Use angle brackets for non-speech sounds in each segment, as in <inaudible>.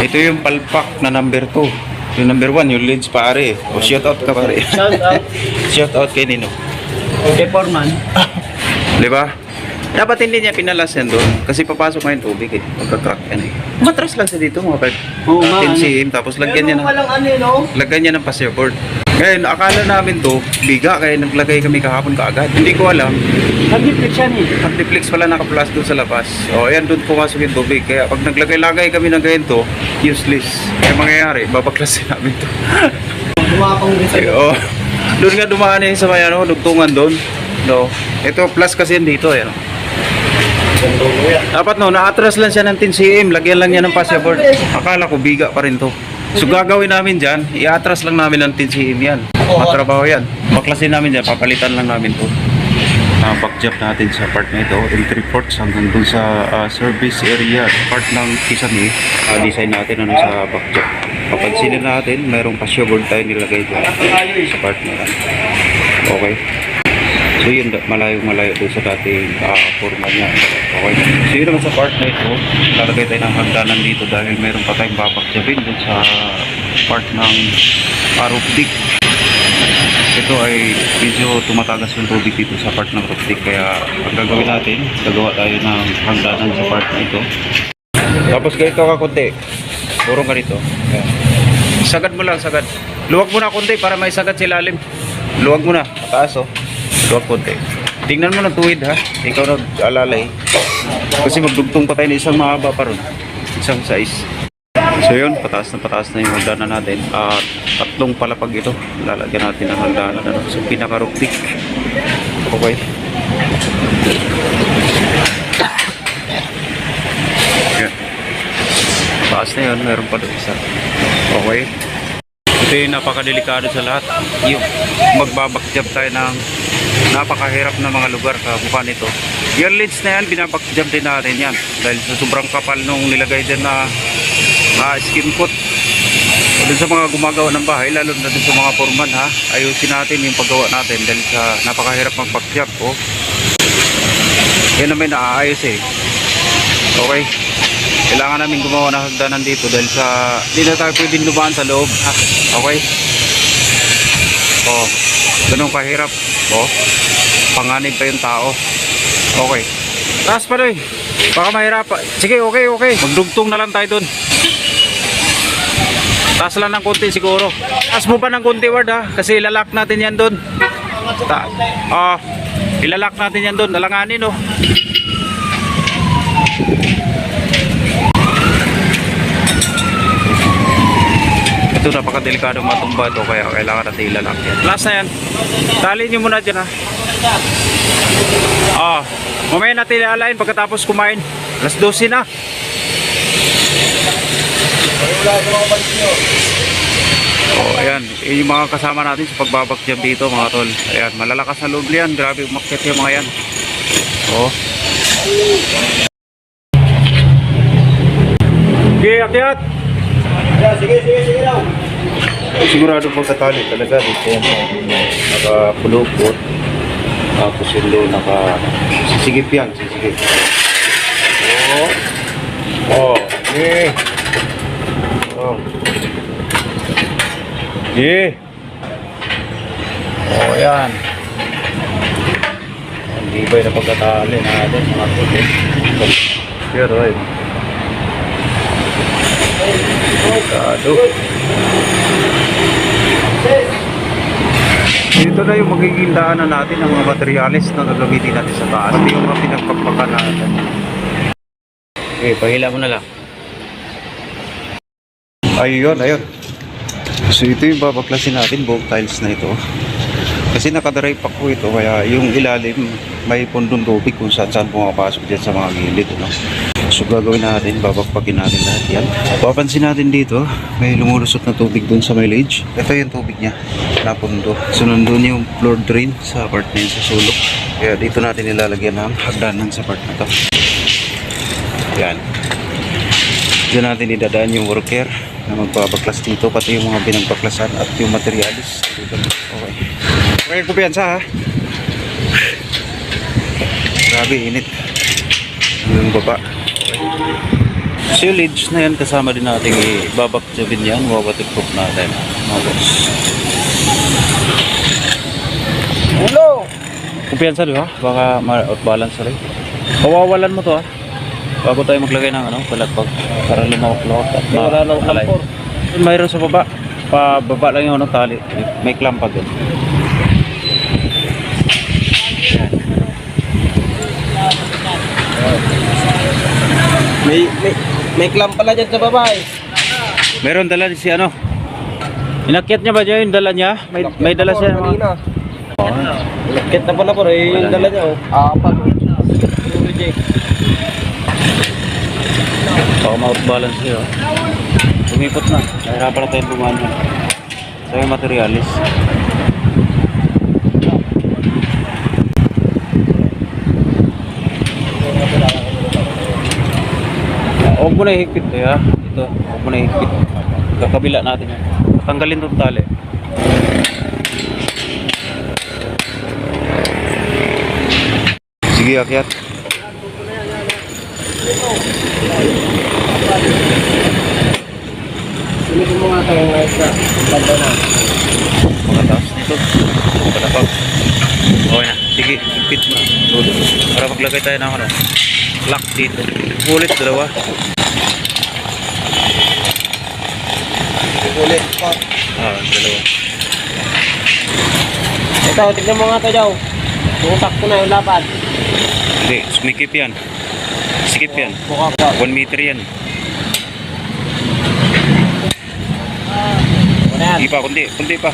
Ito yung palpak na number 2. Yung number 1, yung leads pare. O shout out ka pare. Shout out. <laughs> shout out kay Nino. Kay Foreman. Di ba? Dapat hindi niya pinalas yan doon. Kasi papasok na yung tubig eh. Magka-crack yan eh. Matras lang siya dito mga pag. Oo nga, 10 ano. cm. Tapos lagyan niya ng, ano, no? lagyan niya ng passport. Ngayon, akala namin to, biga. Kaya naglagay kami kahapon kaagad. Hindi ko alam. Nag-deflect siya eh. Antiflex pala naka-plus doon sa labas. O, ayan doon pumasok yung tubig. Kaya pag naglagay-lagay kami ng ganito, useless. Kaya mangyayari, babaklasin namin to. Dumapang din sa <laughs> oh. Doon nga dumaan eh sa may ano, dugtungan doon. No. Ito plus kasi yan dito, ayan. Dapat no, naatras lang siya ng 10 cm, lagyan lang niya ng passport. Akala ko biga pa rin to. So gagawin namin dyan, iatras lang namin ng 10 cm yan. Matrabaho yan. Baklasin namin dyan, papalitan lang namin to. Uh, backjump natin sa part na ito, entry ports hanggang dun sa ah, service area, part ng kisame, uh, design natin ano sa backjump. Papansinin natin, mayroong pasyoboard tayo nilagay dyan sa part na yan. Okay. So yun, da- malayo malayo doon sa dating uh, forma niya. Okay. So yun naman sa part na ito, lalagay tayo ng hagdanan dito dahil meron pa tayong babakjabin doon sa part ng deck. Ito ay medyo tumatagas yung tubig dito sa part ng deck kaya ang gagawin natin, gagawa tayo ng hagdanan sa part na ito. Tapos ganito ka konti. Purong ganito. Ayan. Sagad mo lang, sagad. Luwag mo na konti para may sagad sa ilalim. Luwag mo na, mataas oh. Luwag konti. Tingnan mo ng tuwid ha. Ikaw nag-alalay. Kasi magdugtong pa tayo ng isang mahaba pa ron. Isang size. So yun, pataas na pataas na yung hagdanan natin. At tatlong palapag ito. Lalagyan natin ng hagdanan. Ano? So pinaka-ruptik. Okay. Yan. Taas na yun, meron pa doon isa. Okay. Ito yung napakadelikado sa lahat. Yung magbabakjab tayo ng napakahirap na mga lugar kabuka nito. Yung leads na yan, binabakjab din natin yan. Dahil sa sobrang kapal nung nilagay din na uh, skim coat. Dun sa mga gumagawa ng bahay, lalo na dun sa mga foreman ha, ayusin natin yung paggawa natin dahil sa napakahirap magbakjab. Oh. Yan na may naaayos eh. Okay. Kailangan namin gumawa ng hagdanan dito dahil sa hindi na tayo pwedeng dumaan sa loob. Ha? Okay? Oh, ganun kahirap. Oh, panganib pa yung tao. Okay. Taas pa doy. Baka mahirap pa. Sige, okay, okay. Magdugtong na lang tayo dun. Taas lang ng konti siguro. Taas mo pa ng konti, Ward ha. Kasi ilalak natin yan dun. Ta ah, ilalak natin yan dun. Dalanganin, oh. Ito napakadelikadong matumba ito kaya kailangan natin ilalak yan. Last na yan. Tali nyo muna dyan ha. Ah, mamaya natin ilalain pagkatapos kumain. Alas 12 na. Oh, ayan. Yun yung mga kasama natin sa pagbabak dyan dito mga tol. Ayan, malalakas na loob yan. Grabe umakyat yung mga yan. Oh. Okay, akyat. Sige, sige, sige daw. Sigurado pagkatali talaga. Dito yan nakapulupot tapos yung low naka sisigip yan sisigip. Oh. Oh yeah. Oh. Yeah. Oh yan. Hindi ba yung pagkatali natin mga puti? Pero ay Delikado. Dito na yung magiging daanan natin ng mga materialis na gagamitin natin sa taas. Ito yung mga pinagpagpakan natin. Okay, pahila mo na lang. Ayun, ayun. So ito yung babaklasin natin, buong tiles na ito. Kasi nakadry pa ko ito, kaya yung ilalim may pundong tubig kung saan saan pumapasok dyan sa mga gilid. Ano? So gagawin natin, babakpakin natin lahat yan. Papansin natin dito, may lumulusot na tubig dun sa may ledge. Ito yung tubig niya, napundo. So nandun yung floor drain sa part na sa sulok. Kaya dito natin ilalagyan ng hagdanan sa part na to. Yan. Diyan natin idadaan yung worker na magbabaklas dito, pati yung mga binagbaklasan at yung materialis. Okay. Okay, kumpiyansa ha. Grabe, init. Yung baba. Silage na yan kasama din natin ibabak din yan. Wawaterproof natin. Mga boss. Ulo! Kumpiyansa di ba? Baka ma-out balance rin. Kawawalan mo to ah. Bago tayo maglagay ng ano, palatpag para lumawak-lawak at Wala nang kampor. Mayroon sa baba. Pababa lang yung ano, tali. May clamp pa May, may, may clamp pala dyan sa babae. Meron dala si ano. Inakyat niya ba dyan yung dala niya? May, may dala siya. Kanina. Lakit na pala po eh, yung dala niya oh. Apat. Baka ma-out balance siya. oh. Na. Nahirapan na tayong bumano. Sa yung materialis. Huwag mo na ihigpit ha. Ito, huwag mo na ihigpit. Kakabila natin yan. Tanggalin itong tali. Sige, akyat. Sinitin mo nga tayo nga sa banda na. Mga taas dito. Palapag. Okay na. Sige, higpit mo. Para maglagay tayo ng ano. Lock dito. Ulit dalawa. Ulit. Oh. Ah, dalawa. Ito, tignan mo nga ito daw. Tutak ko na yung lapad. Hindi, sumikip yan. Skip yan. Mukha. 1 meter yan. Hindi pa, kundi, kundi pa.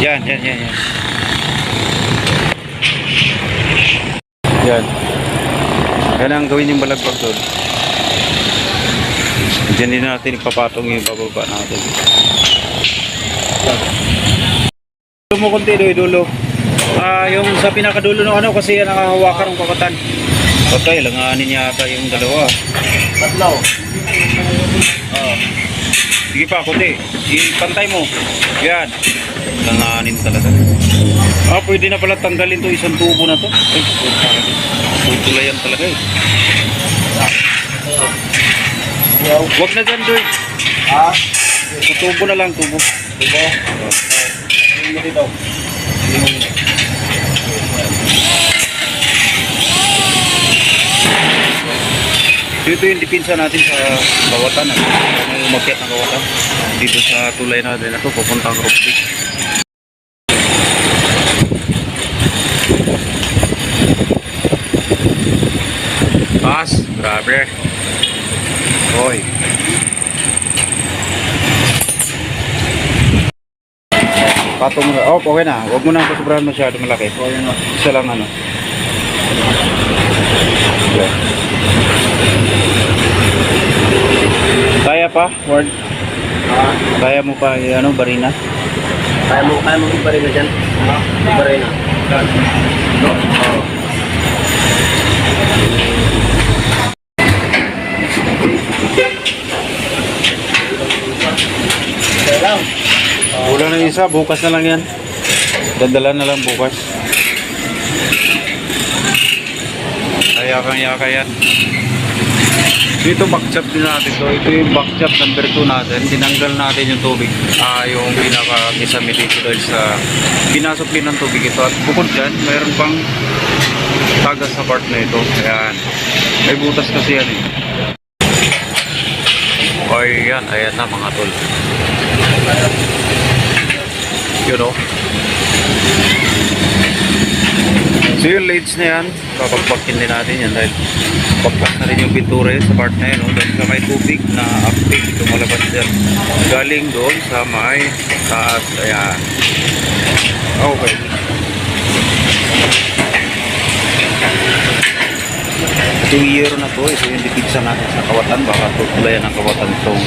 Yan, yan, yan, yan. Yan. Yan ang gawin yung balagbag doon. Diyan din natin ipapatong yung bababa natin. Dulo mo konti doy dulo. Ah, yung sa pinakadulo ng ano kasi yan nakahawakan ng kakatan. Okay, langanin yata yung dalawa. Tatlo. Oh. Sige pa, kunti. Ipantay mo. Yan. Langanin talaga. Ah, pwede na pala tanggalin to isang tubo na to. Ay, tutulayan talaga eh. Yo. Huwag na dyan, Doy. Ah. Tubo na lang, tubo. Diba? Yung mo dito. Dito yung dipinsa natin sa kawatan. Ano? Kung umakyat ng kawatan. Dito sa tulay natin na to, papuntang Rockville. Pas, grabe. Hoy. Patong mo na. Oh, okay na. Huwag mo na pasobrahan masyado malaki. Isa lang ano. Yeah. Kaya pa, Ward? Ah. Kaya mo pa, eh, ano, barina? Kaya mo, kaya mo iba rin na dyan? Iba rin na. Kaya lang. Wala na isa, bukas na lang yan. Dadala na lang bukas. Kaya kang yaka yan. Dito backshot din natin to. Ito yung backshot number 2 natin. Tinanggal natin yung tubig. Ah, yung pinaka-kisame dito sa pinasok din ng tubig ito. At bukod dyan, mayroon pang tagas sa part na ito. Ayan. May butas kasi yan eh. Ay, yan. Ayan na mga tol. Yun o. So yung lights na yan, papagpakin din natin yan dahil pagpas na rin yung pintura yun sa part na yun. Oh, dahil sa may tubig na uptake lumalabas dyan. Galing doon sa may taas. Ayan. Okay. Itong year na to, ito yung dipigsa natin sa kawatan. Baka tutulayan ng kawatan itong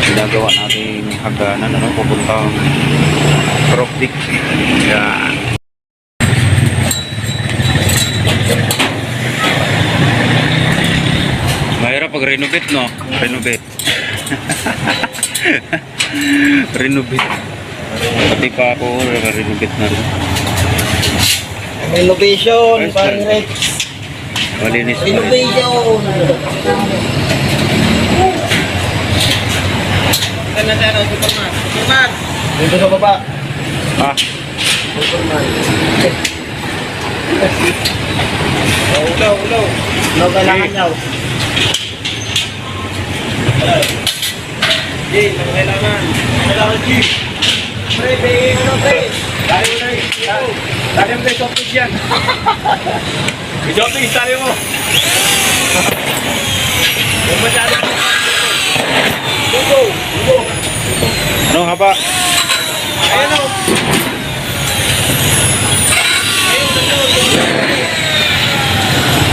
ginagawa natin hagdanan, ano, papuntang Rockdick. Yan. Mahirap pag renovate, no? Renovate. <laughs> renovate. Pati pa ako, renovate na rin. Renovation. Rex. Malinis pa rin. Innovation! Ano ano? Superman! Dito sa baba. Ah. Oh, ulaw, ulaw. Ulaw kailangan daw. G, ano kailangan? Kailangan G. Pre, pre, ano pre? Dali mo na eh. Dali mo sa office yan. Jopi, dali mo. Yung masyado. Go, go, ano nga ba? Ayan o.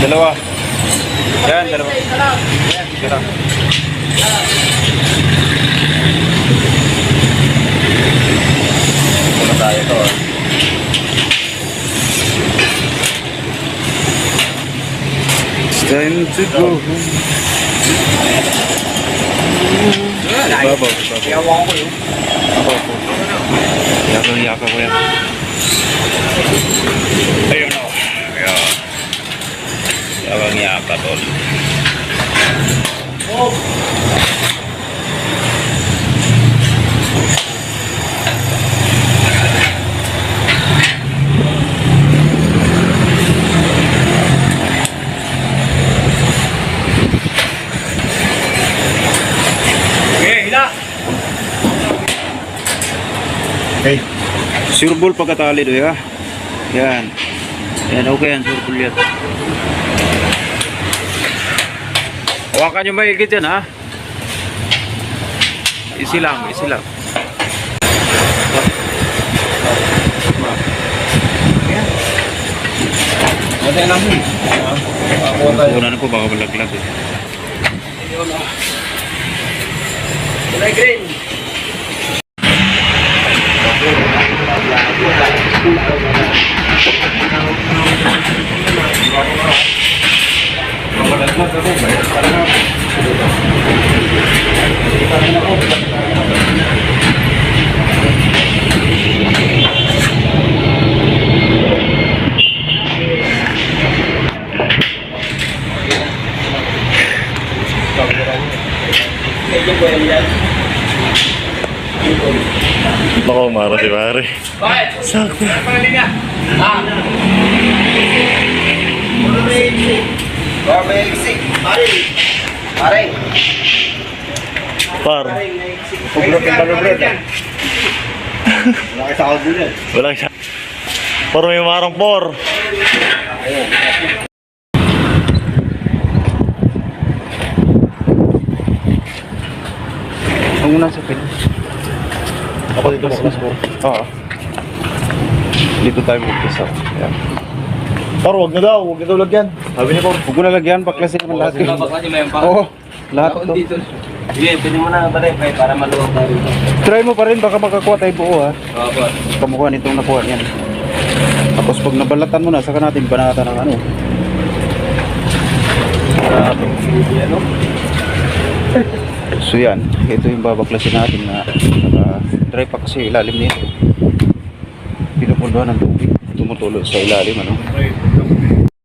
Dalawa. Yan, dalawa. Yan, sige lang. Wala tayo to. It's time to go home. Babaw, babaw. Yawa ko yun. Yaka, yaka ko yan. Ayun o. Ayan. Yabang yaka tol. Okay, Okay. Surbol pagkatali do ya. Yan. Yan, okay yan, surbol yan. Hawakan nyo mahigit yan ha. Isi lang, isi lang. Mo? Ako tayo. Una na po baka malaglag eh. Kulay green. Medyo ko yan. Baka umara si pare. Bakit? Sakto. Pagaling nga. Ah. Pare, pare. Par, Publok yung pag-bread. Wala kayo sa audio yan. walang siya. Par may umarang por. Ang unang sa pin. Ako dito mo. Oo. Dito tayo mag-isa. Yan. Par, wag na daw. Wag na daw lagyan. Sabi ni Por. Huwag mo na lagyan, baklasin naman lahat. yun. Oo, lahat to. Sige, pwede mo na balik eh, para maluwag tayo dito. Try mo pa rin, baka makakuha tayo buo ha. Oo, boss. Kamukha nitong nakuha niyan. Tapos pag nabalatan mo na, saka natin banatan ng ano. Ano? So yan, ito yung babaklasin natin na dry pa kasi ilalim nito. Pinupulduhan ng tubig. Tumutulo sa ilalim ano.